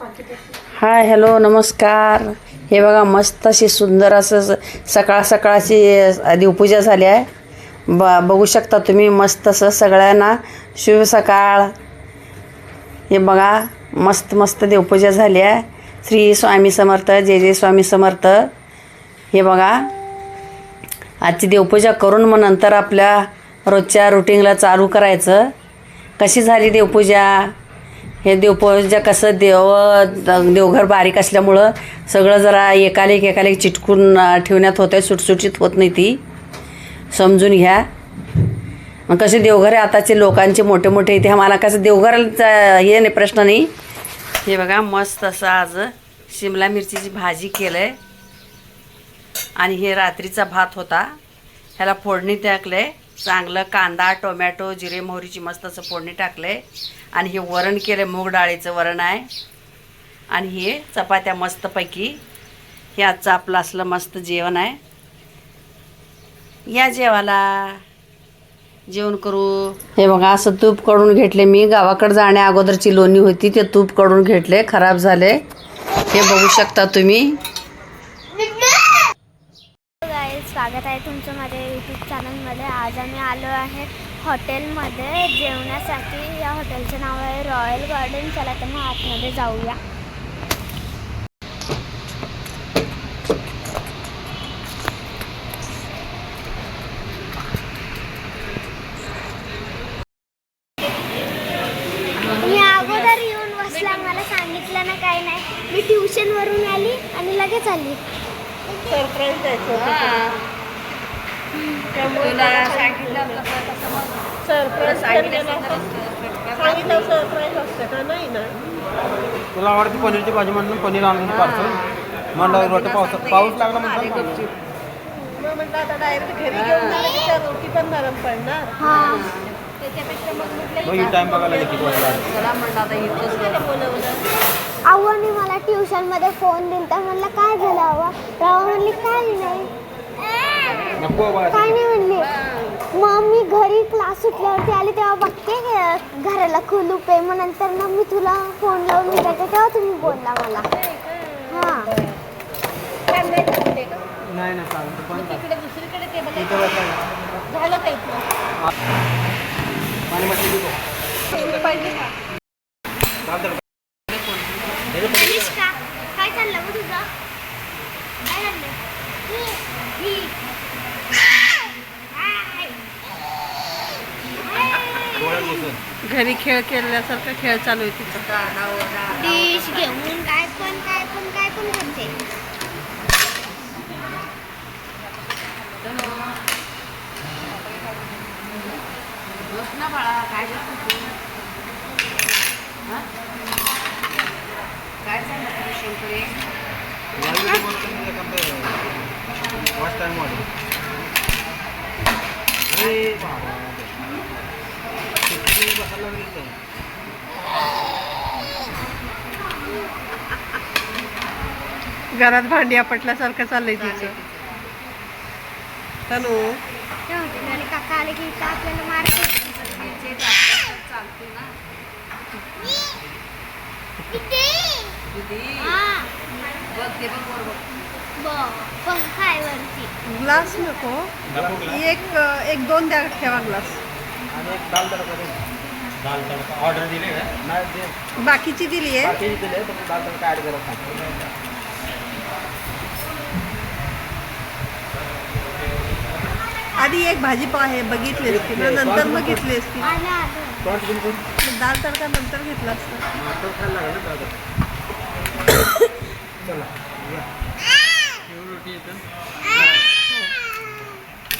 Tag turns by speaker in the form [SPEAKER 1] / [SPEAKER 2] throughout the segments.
[SPEAKER 1] Hi hello नमस्कार. हे बघा मस्त अशी सुंदर असं स- सकाळ सकाळची देवपूजा झाली आहे. ब बघू शकता तुम्ही मस्त असं सगळ्यांना शुभ सकाळ. हे बघा मस्त मस्त देवपूजा झाली आहे. श्री स्वामी समर्थ जय जय स्वामी समर्थ. हे बघा आजची देवपूजा करून मग नंतर आपल्या रोजच्या रुटीनला चालू करायचं. कशी झाली देवपूजा? हे देवपूजा कसं देव देवघर बारीक असल्यामुळं सगळं जरा एकालेक एकालेक चिटकून ठेवण्यात होतं सुटसुटीत होत नाही ती. समजून घ्या. मग कसे देवघर आहे आताचे लोकांचे मोठे मोठे इथे मला कसं देवघराचा हे नाही प्रश्न नाही. हे बघा मस्त असं आज शिमला मिरचीची भाजी केलं आहे आणि हे रात्रीचा भात होता. ह्याला फोडणी टाकले चांगलं कांदा टोमॅटो जिरे मोहरीची मस्त असं फोडणी टाकले आणि हे वरण केलं मूग डाळीचं वरण आहे. आणि हे चपात्या मस्तपैकी. हे आजचं आपलं असलं मस्त जेवण आहे. या जेवाला जेवण करू. हे बघा असं तूप काढून घेतले मी. गावाकडे जाण्या अगोदरची लोणी होती ते तूप काढून घेतले खराब झाले हे बघू शकता तुम्ही.
[SPEAKER 2] स्वागत आहे तुमचं माझ्या यूट्यूब चॅनलमध्ये आज आम्ही आलो आहे हॉटेलमध्ये. जेवण्यासाठी या हॉटेलचं नाव आहे रॉयल गार्डन चला तर मग आतमध्ये जाऊया. मी अगोदर येऊन बसला. मला सांगितलं ना काही नाही. मी ट्युशनवरून आली आणि लगेच आली.
[SPEAKER 3] तुला आवडती पनीरची भाजी म्हणून पनीर आणून पार्सल? म्हणलं वाटतं पाऊस पाऊस लागला म्हणतात
[SPEAKER 4] मग म्हटलं आता डायरेक्ट घरी घेऊन की त्या रोटी पण नरम पडणार.
[SPEAKER 2] हा.
[SPEAKER 3] मग ही टाइम बघायला किती वाजता
[SPEAKER 2] आव्हाने मला ट्युशनमध्ये फोन दिलता म्हणलं काय झालं आव्हा रावा म्हणली काय नाही.
[SPEAKER 3] नको बाबा
[SPEAKER 2] काय नाही म्हणली. मग सुटल्यावरती आले तेव्हा बघते घराला कुलूप आहे मग नंतर मग मी तुला फोन लावून विचारते तेव्हा तुम्ही बोलला मला. हा.
[SPEAKER 3] नाही नाही चालतं पण
[SPEAKER 4] तिकडे दुसरीकडे टेबल
[SPEAKER 3] इथं बसायला.
[SPEAKER 4] झालं का इथलं
[SPEAKER 3] पाणी चालतं
[SPEAKER 2] का काय चाललं मग तुझं काय चाललं
[SPEAKER 3] डोळ्यात घुसून.
[SPEAKER 4] घरी खेळ खेळल्यासारखा खेळ चालू आहे तिचा
[SPEAKER 2] डिश घेऊन काय पण काय पण काय पण करते
[SPEAKER 3] वाजले की बसायला लागली.
[SPEAKER 4] घरात भांडी आपटल्यासारखं चाललंय तिचं.
[SPEAKER 2] हॉटेलवाले काका आले की आपल्याला
[SPEAKER 4] ग्लास नको. एक एक दोन द्या ठेवा ग्लास.
[SPEAKER 3] आणि एक दाल. दाल तडका ऑर्डर दिली का नाही दे.
[SPEAKER 4] बाकीची दिली आहे?
[SPEAKER 3] बाकीचे दिले फक्त दाल तडका ॲड करत नाही.
[SPEAKER 4] आधी एक भाजी पाव आहे बघितली असती नंतर मग घेतली असती. दाल तडका नंतर घेतला असता.
[SPEAKER 3] चला.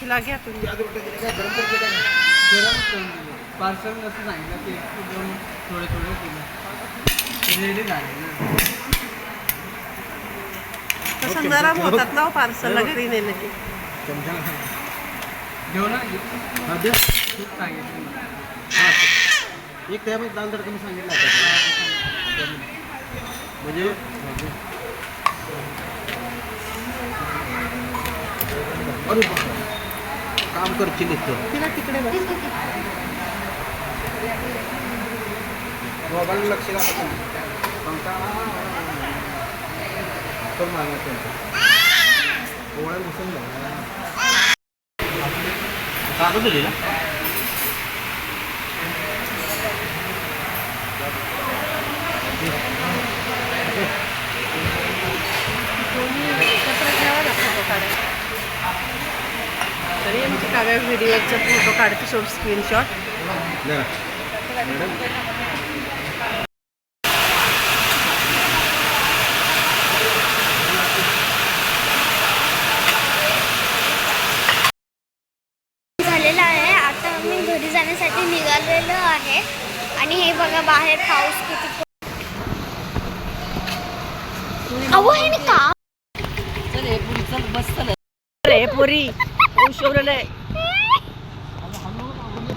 [SPEAKER 4] तिला घ्या तुम्ही.
[SPEAKER 3] त्या रोट्या दिल्या का? गरम करून दिल्या का?
[SPEAKER 5] पार्सल असं सांगितलं ते एक दोन थोडे थोडे दिले रेडी झाले ना
[SPEAKER 4] तसं नरम होतात ना पार्सलला घरी नेलं की
[SPEAKER 5] घेऊ ना
[SPEAKER 3] हा, दे.
[SPEAKER 5] खूप सांगितलं
[SPEAKER 3] हा, एक त्यामध्ये दाल तडका मी सांगितलं आता. म्हणजे अरे बापरे. काम करशील इथं.
[SPEAKER 4] तिला तिकडे
[SPEAKER 3] मोबाईल लक्ष लागत पार्सल मागणार त्यांचं पोळ्या घुसून कागद दिली ना?
[SPEAKER 4] एकत्र घ्यावा काढायला. तरी आमचे काव्या व्हिडिओचा फोटो काढते सोड स्क्रीनशॉट
[SPEAKER 2] झालेला आहे. आता मी घरी जाण्यासाठी निघालेलो आहे. आणि हे बघा बाहेर पाऊस किती अहो हे नाही का
[SPEAKER 1] चल हे पुरी चल बस चल. रे पुरी. शिवलेलं आहे.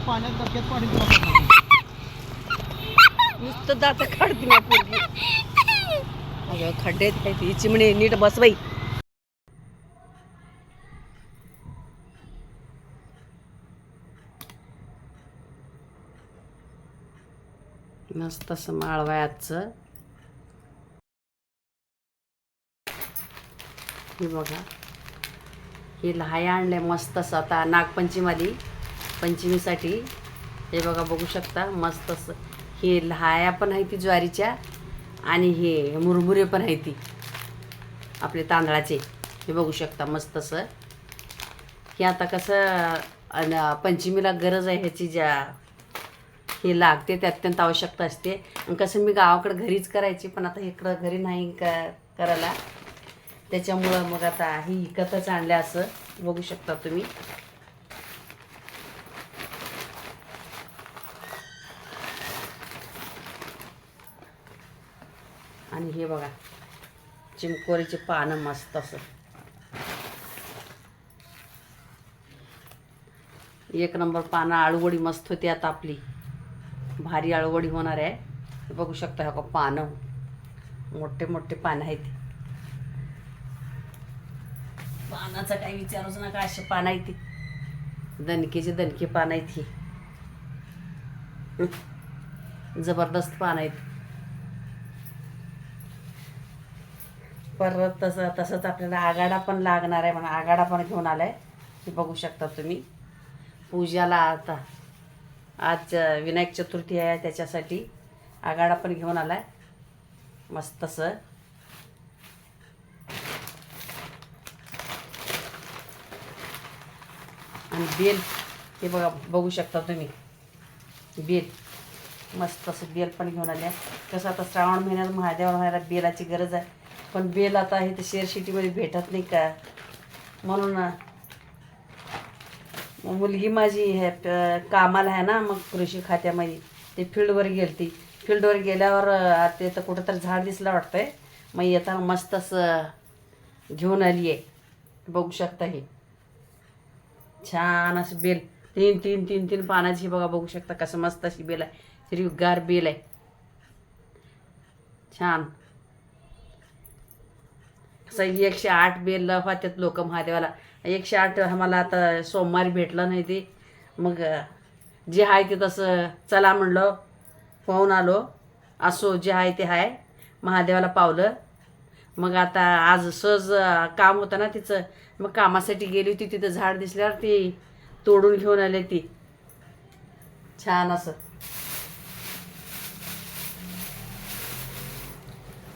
[SPEAKER 3] पाण्यात डोक्यात पाणी
[SPEAKER 1] नुसतं दात काढते ना पोरगी. अगं खड्डेत आहे ती? चिमणी नीट बसवाई मस्त असं माळवायाचं हे बघा. हे लहाय आणले मस्त असं. आता नागपंचमीमध्ये पंचमीसाठी. हे बघा बघू शकता मस्त असं. हे लहाया पण आहे ती ज्वारीच्या आणि हे मुरमुरे पण आहे ती. आपले तांदळाचे. हे बघू शकता मस्त असं. हे आता कसं पंचमीला गरज आहे ह्याची ज्या हे लागते ते अत्यंत आवश्यकता असते. आणि कसं मी गावाकडं घरीच करायची पण आता इकडं घरी नाही क करायला. त्याच्यामुळं मग आता ही विकतच आणल्या असं. बघू शकता तुम्ही. आणि हे बघा चिमकोरीचे पानं मस्त असं. एक नंबर पानं आळूवडी मस्त होती आता आपली. भारी आळूवडी होणार आहे. बघू शकता का पानं. मोठे मोठे पानं आहेत. पानाचा काही विचारूच नका असे पान आहेत ती? दणकेचे दणके पानं आहेत ही. जबरदस्त पान आहेत. परत तसं तसंच आपल्याला आगाडा पण लागणार आहे म्हणा. आगाडा पण घेऊन आलाय. हे बघू शकता तुम्ही. पूजाला आता आज विनायक चतुर्थी आहे त्याच्यासाठी आगाडा पण घेऊन आलाय. मस्त असं. आणि बेल हे बघा बघू शकता तुम्ही. बेल. मस्त असं बेल पण घेऊन आले कसं आता श्रावण महिन्यात महादेवाला व्हायला बेलाची गरज आहे. पण बेल आता इथे शेअर शेअरशिटीमध्ये भेटत नाही का? म्हणून मुलगी माझी हे कामाला आहे ना मग कृषी खात्यामध्ये. ते फील्डवर गेलती. फील्डवर गेल्यावर ते तर कुठंतरी झाड दिसलं वाटतंय. मग येताना मस्त असं घेऊन आली आहे बघू शकता हे. छान असं बेल. तीन तीन तीन तीन पानाची बघा बघू शकता कसं मस्त अशी बेल आहे. हिरवीगार बेल आहे. छान. असं एकशे आठ बेल होत्यात लोक महादेवाला. एकशे आठ आम्हाला आता सोमवारी भेटलं नाही ते. मग जे आहे ते तसं चला म्हणलं पाहून आलो. असो जे आहे ते आहे. महादेवाला पावलं. मग आता आज सहज काम होतं ना तिचं. मग कामासाठी गेली होती तिथं झाड दिसल्यावर ती तोडून घेऊन आले ती. छान असं.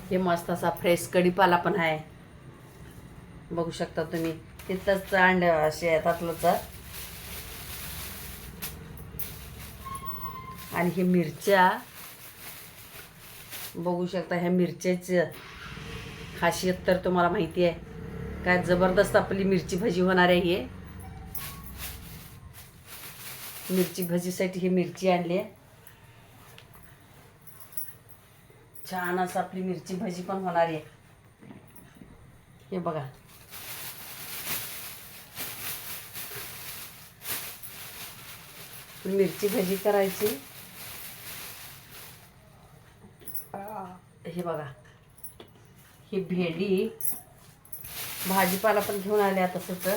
[SPEAKER 1] हे मस्त असा फ्रेश कढीपाला पण आहे. बघू शकता तुम्ही. तिथंच अंड शेतातलंच आणि हे मिरच्या. बघू शकता ह्या मिरच्याचं खासियत तर तुम्हाला माहिती आहे. काय जबरदस्त आपली मिरची भजी होणार आहे हे. मिरची भजीसाठी ही मिरची आणली आहे. छान असं आपली मिरची भजी पण होणार आहे. हे बघा. मिरची भजी करायची. हे बघा. ही भेंडी. भाजीपाला पण घेऊन आल्या तसंच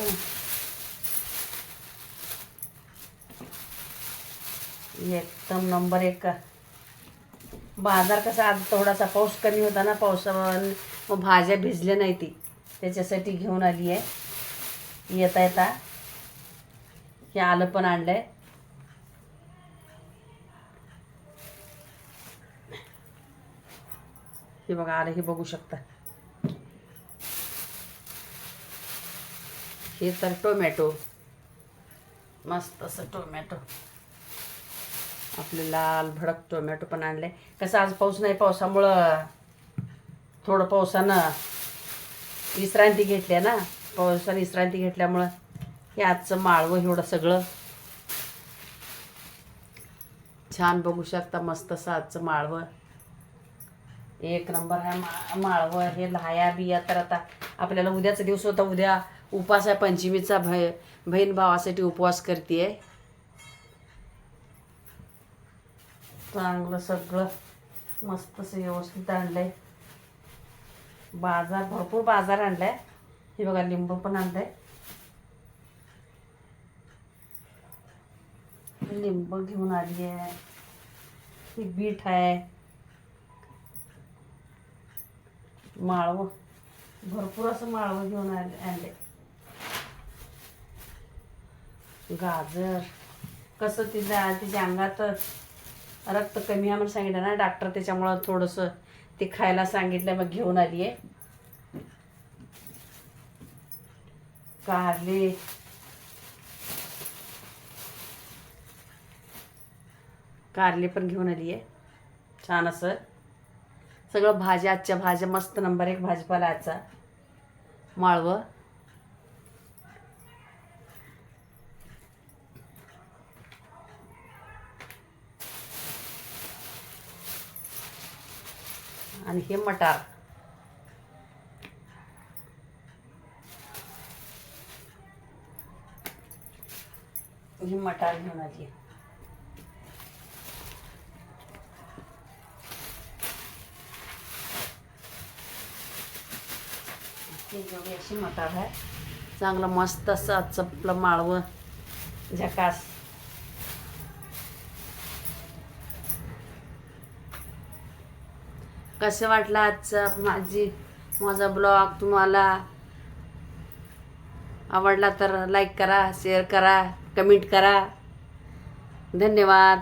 [SPEAKER 1] एकदम नंबर एक. का बाजार कसा आज थोडासा पाऊस कमी होता ना पावसामुळे मग भाज्या भिजल्या नाही ती. त्याच्यासाठी घेऊन आली आहे. येता येता हे आलं पण आणलं आहे हे बघा आलं हे बघू शकता. हे तर टोमॅटो. मस्त असं टोमॅटो. आपले लाल भडक टोमॅटो पण आणले. कसं आज पाऊस नाही पावसामुळं थोडं पावसानं विश्रांती घेतली आहे ना. पावसाने विश्रांती घेतल्यामुळं हे आजचं माळवं एवढं सगळं. छान बघू शकता मस्त असं आजचं माळवं. एक नंबर आहे मा माळवं हे लहाया बिया तर आता आपल्याला उद्याचा दिवस होता उद्या उपास आहे पंचमीचा भय बहीण भावासाठी उपवास करते चांगलं सगळं. मस्त असं व्यवस्थित आणलंय. बाजार भरपूर बाजार आणलाय. हे बघा लिंबू पण आणलंय. लिंब घेऊन आली आहे ही बीट आहे. माळवं. भरपूर असं माळवं घेऊन आले आणले गाजर. कसं तिच्या तिच्या अंगात रक्त कमी आहे म्हणून सांगितलं ना डॉक्टर त्याच्यामुळं थोडंसं ते खायला सांगितलं मग घेऊन आली आहे कारले कारले पण घेऊन आली आहे छान असं. सगळं भाज्या आजच्या भाज्या मस्त नंबर एक भाजीपाला आजचा. माळवं. आणि हे मटार. ही मटार घेऊन आली. जेवढी अशी मटार आहे. चांगलं मस्त असं चपलं आपलं माळवं. झकास. कसं वाटलं आजचा माझी माझा ब्लॉग तुम्हाला? आवडला तर लाईक करा शेअर करा कमेंट करा. धन्यवाद.